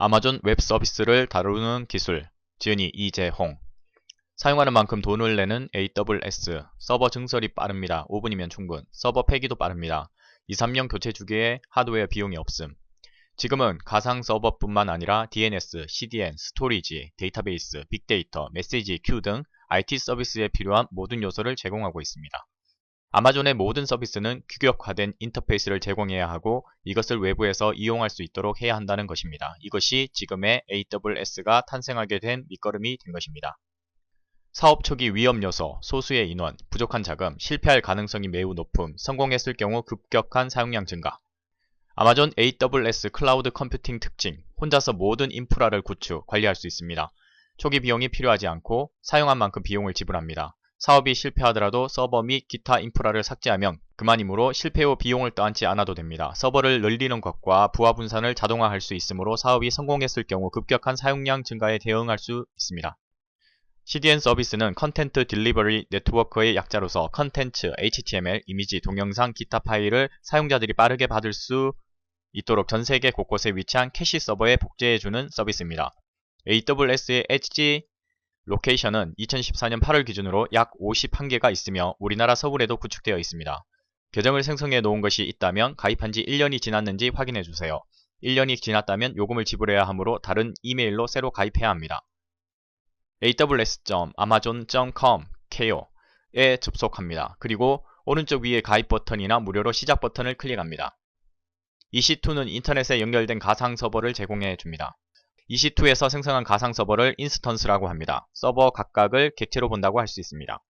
아마존 웹 서비스를 다루는 기술 지은이 이재홍 사용하는 만큼 돈을 내는 AWS 서버 증설이 빠릅니다. 5분이면 충분 서버 폐기도 빠릅니다. 2, 3년 교체 주기에 하드웨어 비용이 없음 지금은 가상 서버뿐만 아니라 DNS, CDN, 스토리지, 데이터베이스, 빅데이터, 메시지, 큐 등 IT 서비스에 필요한 모든 요소를 제공하고 있습니다. 아마존의 모든 서비스는 규격화된 인터페이스를 제공해야 하고 이것을 외부에서 이용할 수 있도록 해야 한다는 것입니다. 이것이 지금의 AWS가 탄생하게 된 밑거름이 된 것입니다. 사업 초기 위험 요소, 소수의 인원, 부족한 자금, 실패할 가능성이 매우 높음, 성공했을 경우 급격한 사용량 증가. 아마존 AWS 클라우드 컴퓨팅 특징, 혼자서 모든 인프라를 구축, 관리할 수 있습니다. 초기 비용이 필요하지 않고 사용한 만큼 비용을 지불합니다. 사업이 실패하더라도 서버 및 기타 인프라를 삭제하면 그만이므로 실패 후 비용을 떠안지 않아도 됩니다. 서버를 늘리는 것과 부하 분산을 자동화할 수 있으므로 사업이 성공했을 경우 급격한 사용량 증가에 대응할 수 있습니다. CDN 서비스는 컨텐트 딜리버리 네트워크의 약자로서 컨텐츠, HTML, 이미지, 동영상, 기타 파일을 사용자들이 빠르게 받을 수 있도록 전 세계 곳곳에 위치한 캐시 서버에 복제해주는 서비스입니다. AWS의 엣지 로케이션은 2014년 8월 기준으로 약 51개가 있으며 우리나라 서울에도 구축되어 있습니다. 계정을 생성해 놓은 것이 있다면 가입한 지 1년이 지났는지 확인해 주세요. 1년이 지났다면 요금을 지불해야 하므로 다른 이메일로 새로 가입해야 합니다. aws.amazon.com KO에 접속합니다. 그리고 오른쪽 위에 가입 버튼이나 무료로 시작 버튼을 클릭합니다. EC2는 인터넷에 연결된 가상 서버를 제공해 줍니다. EC2에서 생성한 가상 서버를 인스턴스라고 합니다. 서버 각각을 객체로 본다고 할 수 있습니다.